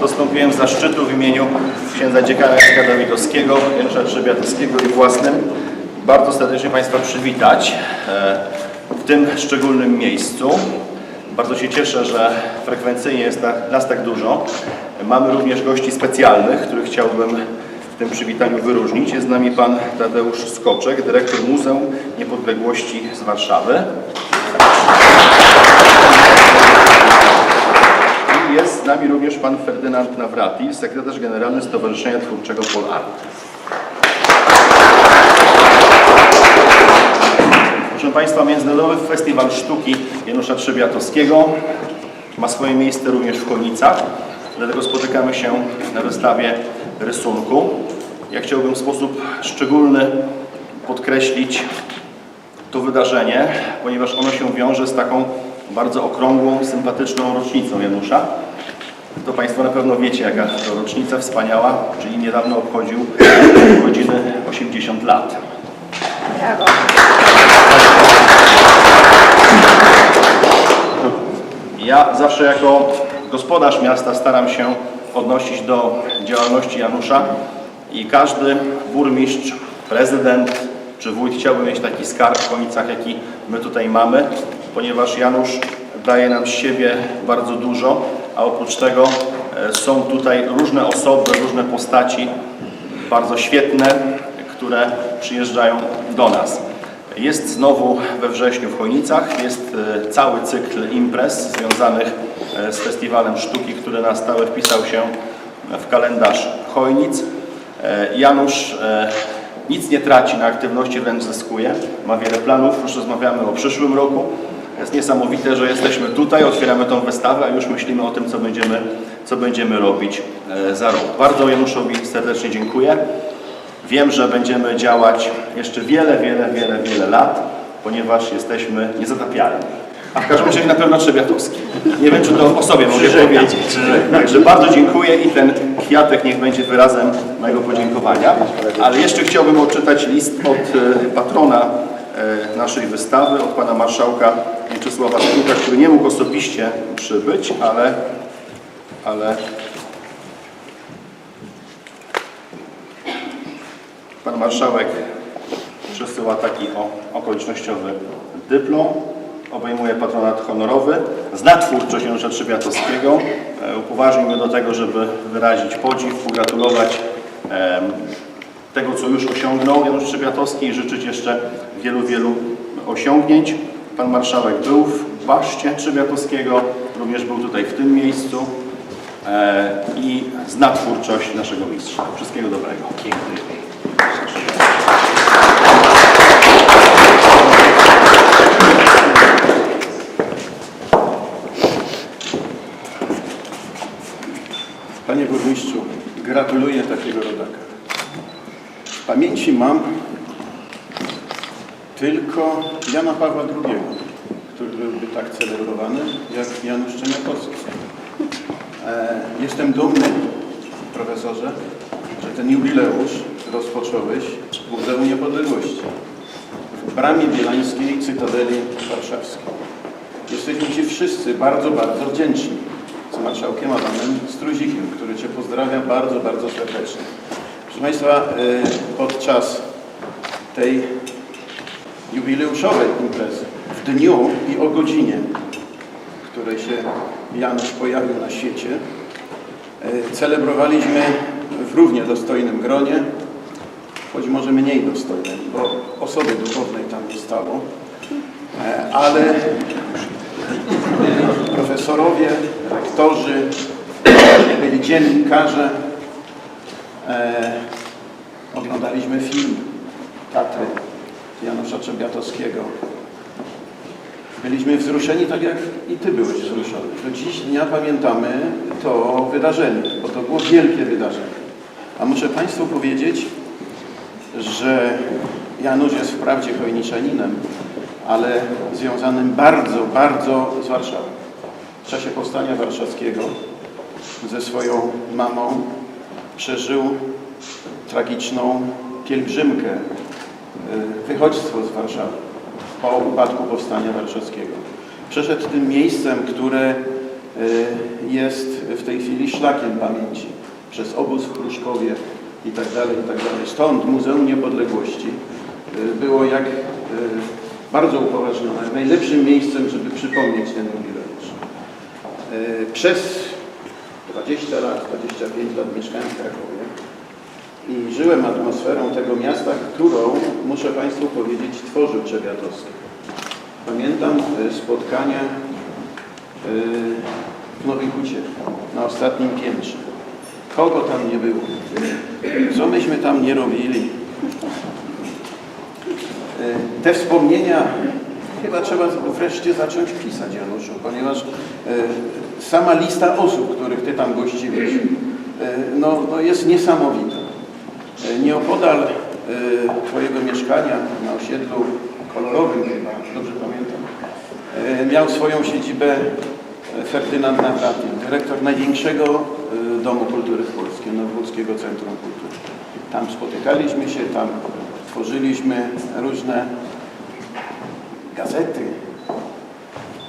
Dostąpiłem zaszczytu w imieniu księdza dziekana Jacka Dawidowskiego, Janusza Trzebiatowskiego i własnym bardzo serdecznie Państwa przywitać e, w tym szczególnym miejscu. Bardzo się cieszę, że frekwencyjnie jest na- nas tak dużo. Mamy również gości specjalnych, których chciałbym w tym przywitaniu wyróżnić. Jest z nami pan Tadeusz Skoczek, dyrektor Muzeum Niepodległości z Warszawy. Pan Ferdynand Nawrati, sekretarz generalny Stowarzyszenia Twórczego Polart. Proszę Państwa, Międzynarodowy Festiwal Sztuki Janusza Trzebiatowskiego ma swoje miejsce również w Chojnicach, dlatego spotykamy się na wystawie rysunku. Ja chciałbym w sposób szczególny podkreślić to wydarzenie, ponieważ ono się wiąże z taką bardzo okrągłą, sympatyczną rocznicą Janusza. To Państwo na pewno wiecie, jaka to rocznica wspaniała, czyli niedawno obchodził urodziny 80 lat. Ja zawsze jako gospodarz miasta staram się odnosić do działalności Janusza i każdy burmistrz, prezydent czy wójt chciałby mieć taki skarb w Konicach, jaki my tutaj mamy, ponieważ Janusz daje nam z siebie bardzo dużo, a oprócz tego e, są tutaj różne osoby, różne postaci, bardzo świetne, które przyjeżdżają do nas. Jest znowu we wrześniu w Chojnicach, jest e, cały cykl imprez związanych e, z Festiwalem Sztuki, który na stałe wpisał się w kalendarz Chojnic. Janusz nic nie traci na aktywności, wręcz zyskuje. Ma wiele planów, już rozmawiamy o przyszłym roku. Jest niesamowite, że jesteśmy tutaj, otwieramy tą wystawę, a już myślimy o tym, co będziemy, co będziemy robić e, za rok. Bardzo Januszowi serdecznie dziękuję. Wiem, że będziemy działać jeszcze wiele, wiele, wiele, wiele lat, ponieważ jesteśmy niezatapialni. A w każdym razie na pewno Trzebiatowski. Nie wiem, czy to o sobie mogę powiedzieć. Także bardzo dziękuję i ten kwiatek niech będzie wyrazem mojego podziękowania. Ale jeszcze chciałbym odczytać list od e, patrona naszej wystawy, od pana marszałka Mieczysława Skruka, który nie mógł osobiście przybyć, ale, ale Pan marszałek przesyła taki o, okolicznościowy dyplom. Obejmuje patronat honorowy. Zna twórczość Janusza Trzebiatowskiego. E, Upoważnił mnie do tego, żeby wyrazić podziw, pogratulować tego, co już osiągnął Janusz Trzebiatowski i życzyć jeszcze wielu, wielu osiągnięć. Pan marszałek był w baszcie Trzebiatowskiego, również był tutaj w tym miejscu e, i zna twórczość naszego mistrza. Wszystkiego dobrego. Dziękuję. Panie burmistrzu, gratuluję takiego rodaka. W pamięci mam tylko Jana Pawła II, który byłby tak celebrowany jak Janusz Czemiakowski. E, Jestem dumny, profesorze, że ten jubileusz rozpocząłeś w Muzeum Niepodległości w Bramie Bielańskiej Cytadeli Warszawskiej. Jesteśmy Ci wszyscy bardzo, bardzo wdzięczni z marszałkiem Adamem Struzikiem, który Cię pozdrawia bardzo, bardzo serdecznie. Proszę Państwa, e, podczas tej jubileuszowej imprezy, w dniu i o godzinie, w której się Janusz pojawił na świecie, e, celebrowaliśmy w równie dostojnym gronie, choć może mniej dostojnym, bo osoby duchownej tam nie stało, e, ale profesorowie, rektorzy, byli dziennikarze. E, oglądaliśmy film Tatry Janusza Trzebiatowskiego. Byliśmy wzruszeni tak jak i Ty byłeś wzruszony. Do dziś dnia pamiętamy to wydarzenie, bo to było wielkie wydarzenie. A muszę Państwu powiedzieć, że Janusz jest wprawdzie chojniczaninem, ale związanym bardzo, bardzo z Warszawą. W czasie powstania warszawskiego ze swoją mamą przeżył tragiczną pielgrzymkę, wychodźstwo z Warszawy po upadku powstania warszawskiego. Przeszedł tym miejscem, które y, jest w tej chwili szlakiem pamięci przez obóz w Pruszkowie i tak dalej, i tak dalej. Stąd Muzeum Niepodległości y, było jak y, bardzo upoważnione, najlepszym miejscem, żeby przypomnieć ten jubileusz. Y, Przez 20 lat, 25 lat mieszkałem w Krakowie i żyłem atmosferą tego miasta, którą, muszę Państwu powiedzieć, tworzył Trzebiatowski. Pamiętam y, spotkania y, w Nowej Hucie na ostatnim piętrze. Kogo tam nie było? Co myśmy tam nie robili? Y, Te wspomnienia chyba trzeba wreszcie zacząć pisać, Januszu, ponieważ sama lista osób, których Ty tam gościłeś, no, no jest niesamowita. Y, Nieopodal y, Twojego mieszkania na osiedlu kolorowym dobrze pamiętam, y, miał swoją siedzibę Ferdynand Nawratil, dyrektor największego y, Domu Kultury w Polsce, Nowogórskiego Centrum Kultury. Tam spotykaliśmy się, tam tworzyliśmy różne gazety.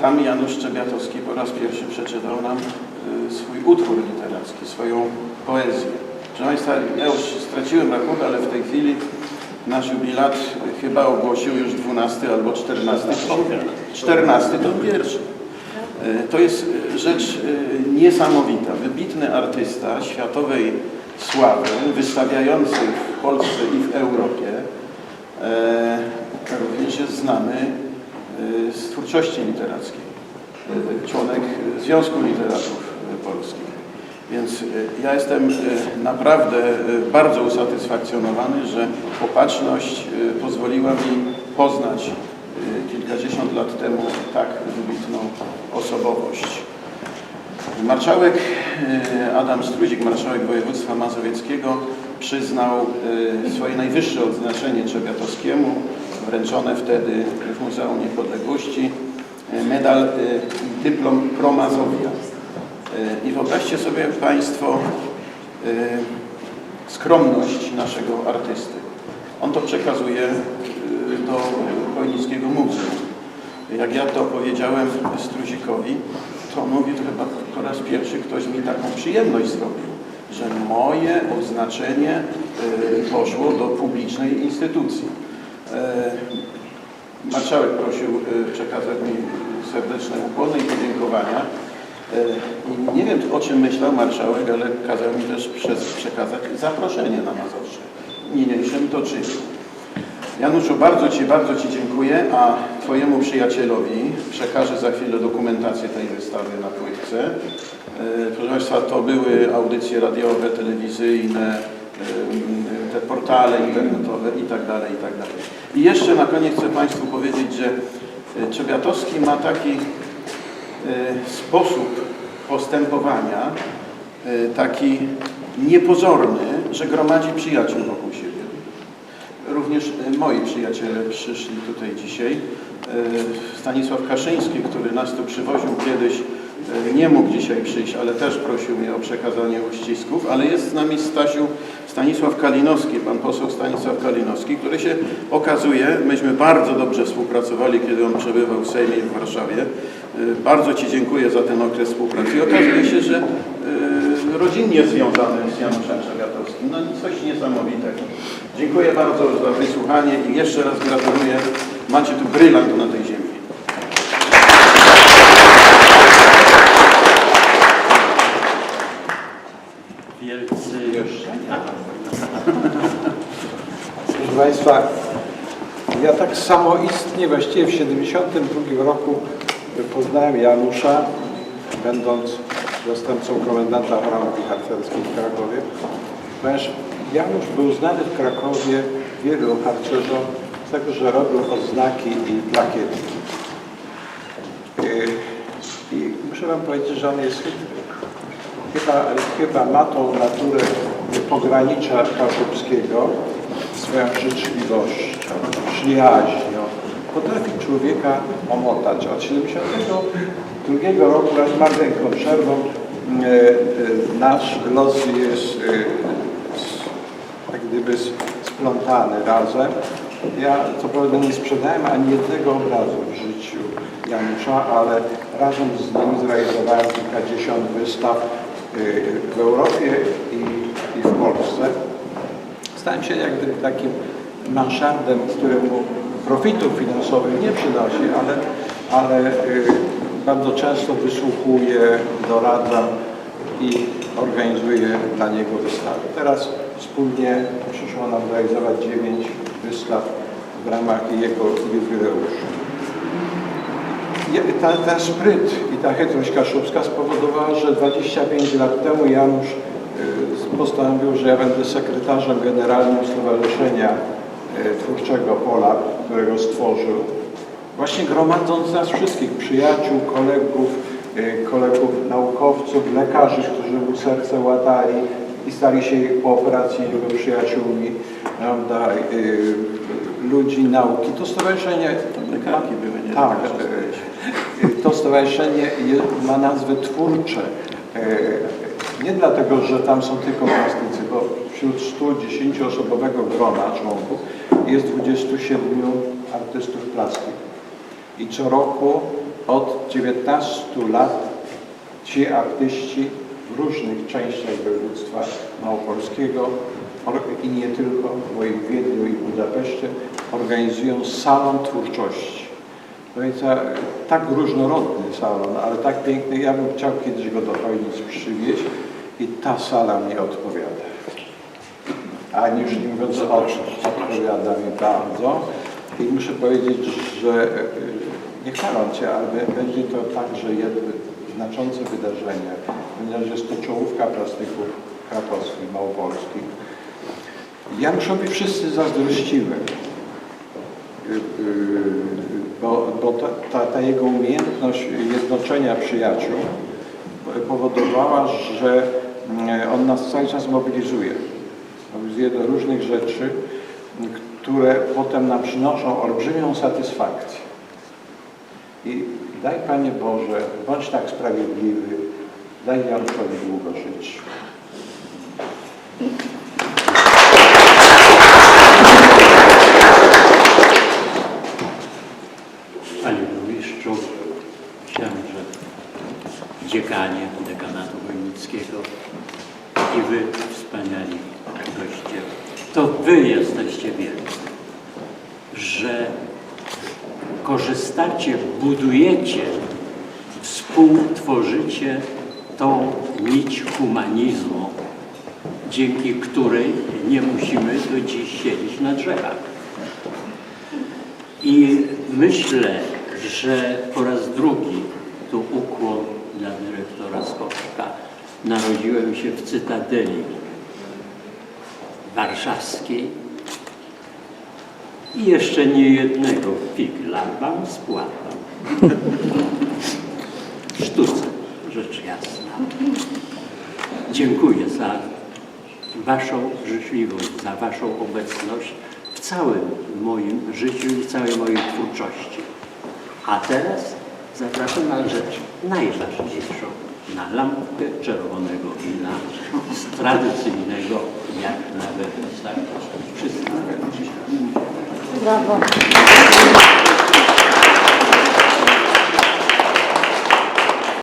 Tam Janusz Czebiatowski po raz pierwszy przeczytał nam y, swój utwór literacki, swoją poezję. Proszę Państwa, ja już straciłem rachubę, ale w tej chwili nasz jubilat chyba ogłosił już 12 albo 14 tom, 14 tom wierszy. Y, To jest y, rzecz y, niesamowita. Wybitny artysta światowej sławy, wystawiający w Polsce i w Europie, e, również jest znany z twórczości literackiej. Członek Związku Literatów Polskich. Więc y, ja jestem y, naprawdę y, bardzo usatysfakcjonowany, że popatrzność y, pozwoliła mi poznać kilkadziesiąt lat temu tak wybitną osobowość. Marszałek Adam Struzik, marszałek województwa mazowieckiego, przyznał swoje najwyższe odznaczenie Trzebiatowskiemu, wręczone wtedy w Muzeum Niepodległości, medal i dyplom Pro Mazowia. Y, I wyobraźcie sobie Państwo y, skromność naszego artysty. On to przekazuje y, do Chojnickiego Muzeum. Jak ja to powiedziałem Struzikowi, to mówi, to chyba po raz pierwszy ktoś mi taką przyjemność zrobił, że moje odznaczenie y, poszło do publicznej instytucji. Y, Marszałek prosił y, przekazać mi serdeczne ukłony i podziękowania. I nie wiem, o czym myślał marszałek, ale kazał mi też przekazać zaproszenie na Mazowsze. Niniejszym to czynię. Januszu, bardzo Ci, bardzo Ci dziękuję, a Twojemu przyjacielowi przekażę za chwilę dokumentację tej wystawy na płytce. E, Proszę Państwa, to były audycje radiowe, telewizyjne, e, te portale internetowe i tak dalej, i tak dalej. I jeszcze na koniec chcę Państwu powiedzieć, że e, Czebiatowski ma taki e, sposób postępowania, e, taki niepozorny, że gromadzi przyjaciół wokół siebie. Również e, moi przyjaciele przyszli tutaj dzisiaj. E, Stanisław Kaszyński, który nas tu przywoził kiedyś, e, nie mógł dzisiaj przyjść, ale też prosił mnie o przekazanie uścisków, ale jest z nami Stasiu Stanisław Kalinowski, pan poseł Stanisław Kalinowski, który się okazuje, myśmy bardzo dobrze współpracowali, kiedy on przebywał w Sejmie w Warszawie. E, Bardzo Ci dziękuję za ten okres współpracy i okazuje się, że e, rodzinnie związany z Januszem Trzebiatowskim. No coś niesamowitego. Dziękuję bardzo za wysłuchanie i jeszcze raz gratuluję. Macie tu brylant na tej ziemi. Wielcy Proszę Państwa, ja tak samoistnie właściwie w 1972 roku poznałem Janusza, będąc zastępcą komendanta chorągwi harcerskiej w Krakowie, ponieważ Janusz był znany w Krakowie wielu harcerzom z tego, że robił odznaki i plakietki. Yy, I muszę Wam powiedzieć, że on jest chytry. Chyba, chyba ma tą naturę pogranicza kaszubskiego, swoją życzliwością, przyjaźnią. Potrafi człowieka omotać. Od 72 roku, z maleńką przerwą, e, e, nasz los jest e, jak gdyby s- splątany razem. Ja co prawda nie sprzedałem ani jednego obrazu w życiu Janusza, ale razem z nim zrealizowałem kilkadziesiąt wystaw w Europie i, i w Polsce. Stałem się jak gdyby takim manszardem, któremu profitów finansowych nie przynosi, ale, ale y, bardzo często wysłuchuję, doradzam i organizuję dla niego wystawy. Teraz wspólnie przyszło nam realizować dziewięć wystaw w ramach jego jubileuszu. Ta, ten spryt i ta chytrość kaszubska spowodowała, że 25 lat temu Janusz y, postanowił, że ja będę sekretarzem generalnym Stowarzyszenia y, Twórczego Pola, którego stworzył. Właśnie gromadząc nas wszystkich, przyjaciół, kolegów, y, kolegów naukowców, lekarzy, którzy mu serce łatali i stali się po operacji jego przyjaciółmi, prawda, ludzi nauki. To stowarzyszenie... Lekarki były, nie? Tak. To stowarzyszenie ma nazwę twórcze. Y, Nie dlatego, że tam są tylko plastycy, bo wśród 110-osobowego grona członków jest 27 artystów plastyków. I co roku od 19 lat ci artyści w różnych częściach województwa małopolskiego i nie tylko, bo i w Wiedniu i Budapeszcie organizują salon twórczości. To jest e, tak różnorodny salon, ale tak piękny, ja bym chciał kiedyś go do Chojnic przywieźć i ta sala mnie odpowiada. A już nie mówiąc o odpowiada mi bardzo. I muszę powiedzieć, że e, nie chwaląc ale będzie to także jedno znaczące wydarzenie, ponieważ jest to czołówka plastyków krakowskich, małopolskich. Januszowi wszyscy zazdrościmy, y, y, bo, bo ta, ta, ta jego umiejętność jednoczenia przyjaciół powodowała, że mm, on nas cały czas mobilizuje. Mobilizuje do różnych rzeczy, które potem nam przynoszą olbrzymią satysfakcję. I daj Panie Boże, bądź tak sprawiedliwy, daj Januszowi długo żyć. Panie Burmistrzu, księże, dziekanie dekanatu wojnickiego i Wy, wspaniali goście, to Wy jesteście wielcy, że korzystacie, budujecie, współtworzycie tą nić humanizmu, dzięki której nie musimy do dziś siedzieć na drzewach. I myślę, że po raz drugi tu ukłon dla dyrektora Skoczka. Narodziłem się w Cytadeli Warszawskiej i jeszcze nie jednego figla wam spłatam. Sztuce, rzecz jasna. Dziękuję za Waszą życzliwość, za Waszą obecność w całym moim życiu i całej mojej twórczości. A teraz zapraszam na rzecz najważniejszą, na lampkę czerwonego wina z tradycyjnego, jak nawet tak, wszystkich. Brawo.